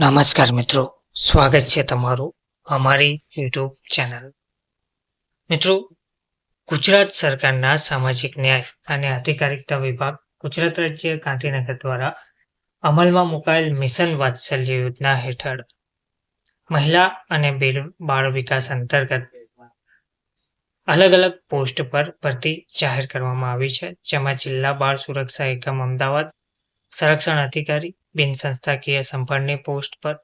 નમસ્કાર મિત્રો. સ્વાગત છે તમારું અમારી યુટ્યુબ ચેનલ મિત્રો, ગુજરાત સરકારના સામાજિક ન્યાય અને અધિકારિકતા વિભાગ ગુજરાત રાજ્ય ગાંધીનગર દ્વારા અમલમાં મુકાયેલ મિશન વાત્સલ્ય યોજના હેઠળ મહિલા અને બિલ બાળ વિકાસ અંતર્ગત અલગ અલગ પોસ્ટ પર ભરતી જાહેર કરવામાં આવી છે, જેમાં જિલ્લા બાળ સુરક્ષા એકમ અમદાવાદ, સંરક્ષણ અધિકારી બિન સંસ્થાકીય સંભાળની પોસ્ટ પર.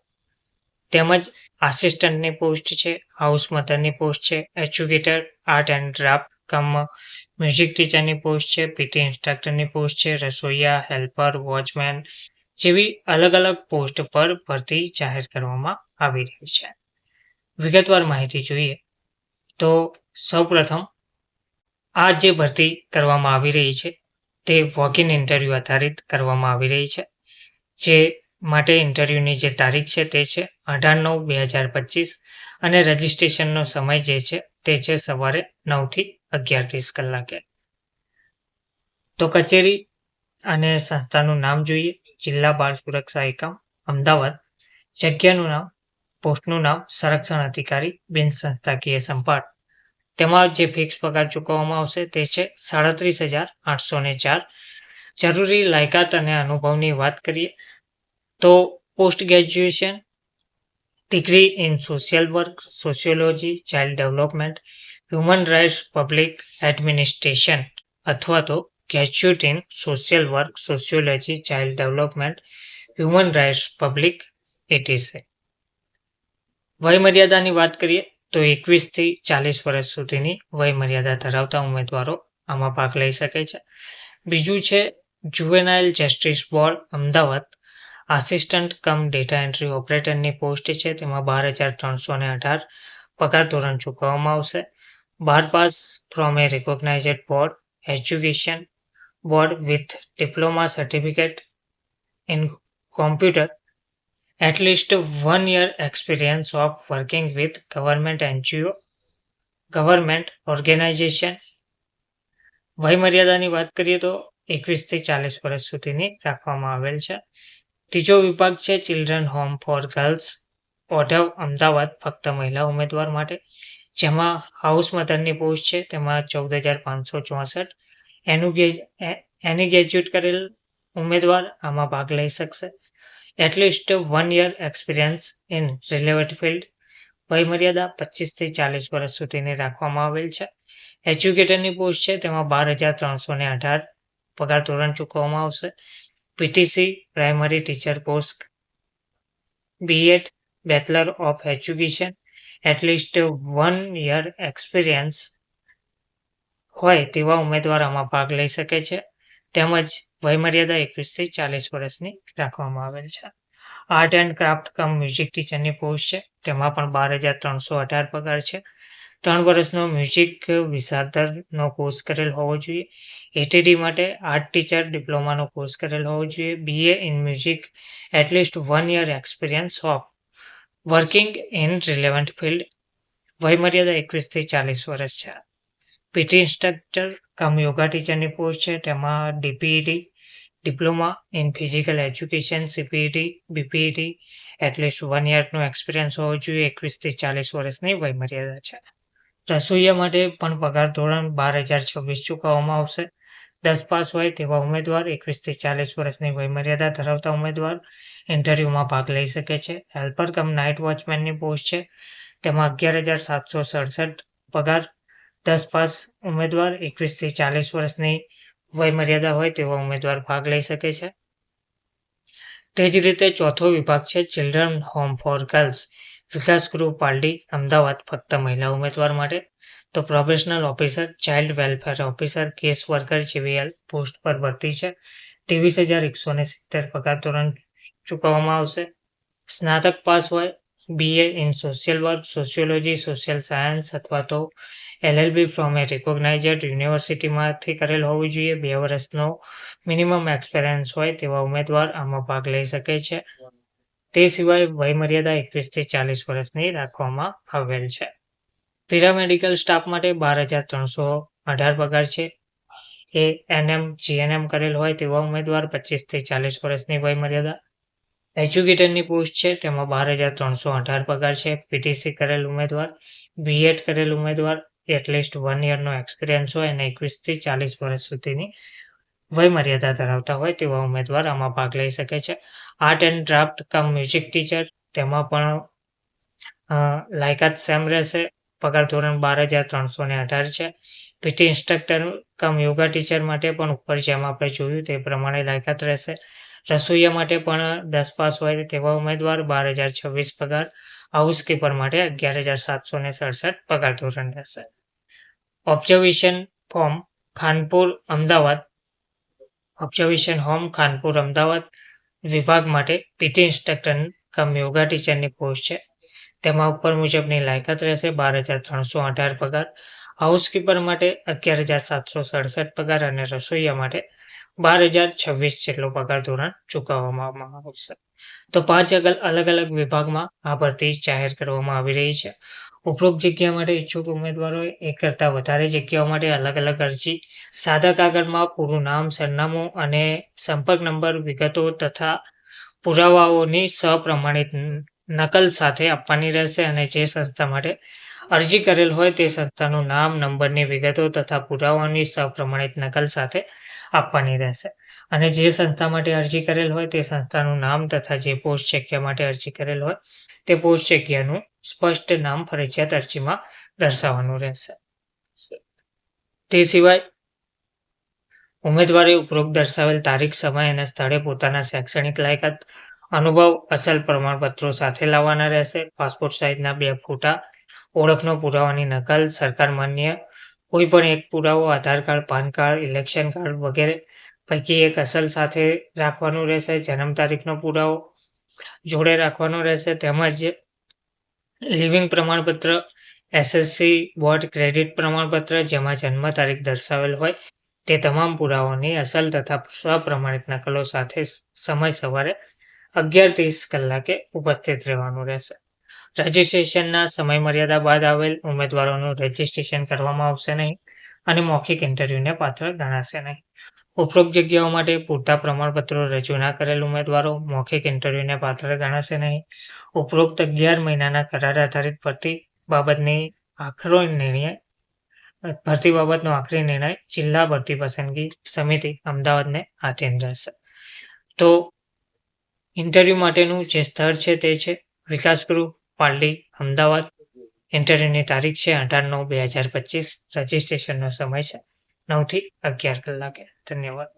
તેમજ આસિસ્ટન્ટની પોસ્ટ છે, હાઉસ મધરની પોસ્ટ છે, educator, art and draft cum, music ટીચરની post છે, પીટી ઇન્સ્ટ્રક્ટરની પોસ્ટ છે, રસોઈયા, હેલ્પર, વોચમેન જેવી અલગ અલગ પોસ્ટ પર ભરતી જાહેર કરવામાં આવી રહી છે. વિગતવાર માહિતી જોઈએ તો સૌપ્રથમ આ જે ભરતી કરવામાં આવી રહી છે તે વોક ઇન ઇન્ટરવ્યૂ આધારિત કરવામાં આવી રહી છે. જે માટે ઇન્ટરવ્યૂની જે તારીખ છે તે છે અઢાર નવ બે હજાર પચીસ અને રજિસ્ટ્રેશનનો સમય જે છે તે છે સવારે નવથી અગિયાર ત્રીસ કલાકે. તો કચેરી અને સંસ્થાનું નામ જોઈએ. જિલ્લા બાળ સુરક્ષા એકમ, અમદાવાદ. જગ્યાનું નામ, પોસ્ટનું નામ, સંરક્ષણ અધિકારી, બિન સંસ્થાકીય સંભાળ. તેમાં જે ફિક્સ પગાર ચૂકવવામાં આવશે તે છે સાડત્રીસ હજાર આઠસો ને ચાર જરૂરી લાયકાત અને અનુભવની વાત કરીએ, તો post graduation degree in social work sociology child development human rights public administration અથવા તો graduate in social work sociology child development human rights public ETC વયમર્યાદાની વાત કરીએ, તો એકવીસથી ચાલીસ વર્ષ સુધીની વયમર્યાદા ધરાવતા ઉમેદવારો આમાં ભાગ લઈ શકે છે. બીજું છે juvenile justice board Ahmedabad. Assistant cum data entry ઓપરેટરની પોસ્ટ છે. તેમાં બાર હજાર ત્રણસો ને અઢાર પગાર ધોરણ ચૂકવવામાં આવશે. બાર pass from a recognised board education board with diploma certificate in computer at least one year experience of working with government NGO government organisation વયમર્યાદાની વાત કરીએ તો એકવીસથી ચાલીસ વર્ષ સુધીની રાખવામાં આવેલ છે. ત્રીજો વિભાગ છે children home for girls Odhav Ahmedabad ફક્ત મહિલા ઉમેદવાર માટે. જેમાં હાઉસ મધરની પોસ્ટ છે, તેમાં ચૌદ હજાર પાંચસો ચોસઠ. એનું એની ગ્રેજ્યુએટ કરેલ ઉમેદવાર આમાં ભાગ લઈ શકશે. At least one year experience in relevant field વયમર્યાદા પચીસથી ચાલીસ વર્ષ સુધીની રાખવામાં આવેલ છે. એજ્યુકેટરની પોસ્ટ છે, તેમાં બાર હજાર ત્રણસો ને અઢાર. પગાર ધોરણ ચૂકવવામાં આવશે. PTC primary teacher course BEd bachelor of education at least one year experience હોય તેવા ઉમેદવાર આમાં ભાગ લઈ શકે છે. તેમજ વયમર્યાદા એકવીસથી ચાલીસ વર્ષની રાખવામાં આવેલ છે. Art and craft cum music ટીચરની post છે. તેમાં પણ બાર હજાર ત્રણસો અઢાર પગાર છે. ત્રણ વર્ષનો મ્યુઝિક વિશારદરનો કોર્સ કરેલ હોવો જોઈએ. એટીડી માટે આર્ટ ટીચર ડિપ્લોમાનો કોર્સ કરેલ હોવો જોઈએ. BA in music at least one year experience of working in relevant field વયમર્યાદા એકવીસથી ચાલીસ વર્ષ છે. પીટી ઇન્સ્ટ્રક્ટર કમ યોગા ટીચરની પોસ્ટ છે. તેમાં DPEd diploma in physical education CPEd BPEd at least one યરનો experience હોવો જોઈએ. એકવીસથી ચાલીસ વર્ષની વયમર્યાદા છે. રસોઈયા માટે પણ પગાર ધોરણ બાર હજાર છવ્વીસ ચૂકવવામાં આવશે. દસ પાસ હોય તેવા ઉમેદવાર એકવીસથી ચાલીસ વર્ષની વયમર્યાદા ધરાવતા ઉમેદવાર ઇન્ટરવ્યૂમાં ભાગ લઈ શકે છે. હેલ્પર કમ નાઇટ વોચમેનની પોસ્ટ છે. તેમાં અગિયાર હજાર સાતસો સડસઠ પગાર, દસ પાસ ઉમેદવાર એકવીસથી ચાલીસ વર્ષની વયમર્યાદા હોય તેવા ઉમેદવાર ભાગ લઈ શકે છે. તે જ રીતે ચોથો વિભાગ છે, children home for girls. Vikas Gruh Paldi, Ahmedabad, ફક્ત મહિલા ઉમેદવાર માટે. તો professional officer, child welfare officer, case worker જેવી પોસ્ટ પર ભરતી છે. ત્રેવીસ હજાર એકસો ને સિત્તેર પગાર ધોરણ ચૂકવવામાં આવશે. સ્નાતક પાસ હોય BA in social work sociology social science અથવા તો એલએલબી ફ્રોમ એ રિકોગ્નાઇઝડ યુનિવર્સિટીમાંથી કરેલ હોવું જોઈએ. બે વર્ષનો મિનિમમ એક્સપિરિયન્સ હોય તેવા ઉમેદવાર આમાં ભાગ લઈ શકે છે. તે સિવાય વયમર્યાદા એકવીસથી ચાલીસ વર્ષની રાખવામાં આવેલ છે. પેરામેડિકલ સ્ટાફ માટે બાર હજાર ત્રણસો અઢાર પગાર છે. એ એનએમ, જીએનએમ કરેલ હોય તેવા ઉમેદવાર પચીસથી ચાલીસ વર્ષની વયમર્યાદા. એજ્યુકેટરની પોસ્ટ છે, તેમાં બાર હજાર ત્રણસો અઢાર પગાર છે. પીટીસી કરેલ ઉમેદવાર, બીએડ કરેલ ઉમેદવાર, એટલીસ્ટ વન યરનો એક્સપિરિયન્સ હોય અને એકવીસથી ચાલીસ વર્ષ સુધીની વય મર્યાદા ધરાવતા હોય તેવા ઉમેદવાર આમાં ભાગ લઈ શકે છે. Art and draft cum music teacher તેમાં પણ લાયકાત સેમ રહેશે. પગાર ધોરણ બાર હજાર ત્રણસો ને અઢાર છે. PT instructor cum yoga teacher માટે પણ ઉપર જેમ આપણે જોયું તે પ્રમાણે લાયકાત રહેશે. રસોઈયા માટે પણ દસ પાસ હોય તેવા ઉમેદવાર બાર હજાર છવ્વીસ પગાર. હાઉસકીપર માટે અગિયાર હજાર સાતસો ને સડસઠ પગાર ધોરણ રહેશે. Observation form Khanpur, Ahmedabad. Observation home, Khanpur, Ahmedabad વિભાગ માટે પીટી ઇન્સ્ટ્રક્ટર કમ યોગા ટીચરની પોસ્ટ છે. તેમાં ઉપર મુજબની લાયકાત રહેશે બાર હજાર ત્રણસો અઢાર પગાર, હાઉસકીપર માટે અગિયાર હજાર સાતસો સડસઠ પગાર અને રસોઈયા માટે બાર હજાર છવ્વીસ જેટલો પગાર ધોરણ ચૂકવવામાં આવશે. તો પાંચ અલગ અલગ વિભાગમાં આ ભરતી જાહેર કરવામાં આવી રહી છે. ઉપરોક્ત જગ્યા માટે ઈચ્છુક ઉમેદવારોએ એક કરતાં વધારે જગ્યાઓ માટે અલગ અલગ અરજી સાદા કાગળમાં પૂરું નામ, સરનામું અને સંપર્ક નંબર, વિગતો તથા પુરાવાઓની સપ્રમાણિત નકલ સાથે આપવાની રહેશે અને જે સંસ્થા માટે અરજી કરેલ હોય તે સંસ્થાનું નામ, નંબરની વિગતો તથા પુરાવાની સપ્રમાણિત નકલ સાથે આપવાની રહેશે. અને જે સંસ્થા માટે અરજી કરેલ હોય તે સંસ્થાનું નામ તથા જે પોસ્ટ જગ્યા માટે અરજી કરેલ હોય તે પોસ્ટ જગ્યાનું સ્પષ્ટ નામ ફરજિયાત અરજીમાં દર્શાવવાનું રહેશે. તે સિવાય ઉમેદવારે ઉપરોક્ત દર્શાવેલ તારીખ, સમય અને સ્થળે પોતાના શૈક્ષણિક લાયકાત, અનુભવ, અસલ પ્રમાણપત્રો સાથે લાવવાના રહેશે. પાસપોર્ટ સાઇઝના બે ફોટા, ઓળખનો પુરાવાની નકલ, સરકાર માન્ય કોઈ પણ એક પુરાવો, Aadhaar card, PAN card, election card વગેરે પૈકી એક અસલ સાથે રાખવાનું રહેશે. જન્મ તારીખનો પુરાવો જોડે રાખવાનો રહેશે. તેમજ લિવિંગ પ્રમાણપત્ર એસએસસી બોર્ડ ક્રેડિટ પ્રમાણપત્ર જેમાં જન્મ તારીખ દર્શાવેલ હોય, તે તમામ પુરાવાઓની અસલ તથા સ્વપ્રમાણિત નકલો સાથે સમય સવારે અગિયાર ત્રીસ કલાકે ઉપસ્થિત રહેવાનું રહેશે. રજિસ્ટ્રેશનના સમય મર્યાદા બાદ આવેલ ઉમેદવારોનું રજિસ્ટ્રેશન કરવામાં આવશે નહીં અને મૌખિક ઇન્ટરવ્યૂને પાત્ર ગણાશે નહીં. ઉપરોક્ત જગ્યાઓ માટે પૂરતા પ્રમાણપત્રો રજૂ ના કરેલ ઉમેદવારો મૌખિક ઇન્ટરવ્યૂને પાત્ર ગણાશે નહીં. ઉપરોક્ત અગિયાર મહિનાના કરાર આધારિત ભરતી બાબતની આખરો નિર્ણય, ભરતી બાબતનો આખરી નિર્ણય જિલ્લા ભરતી પસંદગી સમિતિ અમદાવાદને આધીન રહેશે. તો ઇન્ટરવ્યૂ માટેનું જે સ્થળ છે તે છે વિકાસ ગૃહ પાલડી અમદાવાદ. ઇન્ટરવ્યૂની તારીખ છે અઢાર નવ બે હજાર પચીસ. રજિસ્ટ્રેશનનો સમય છે નવથી અગિયાર કલાકે. ધન્યવાદ.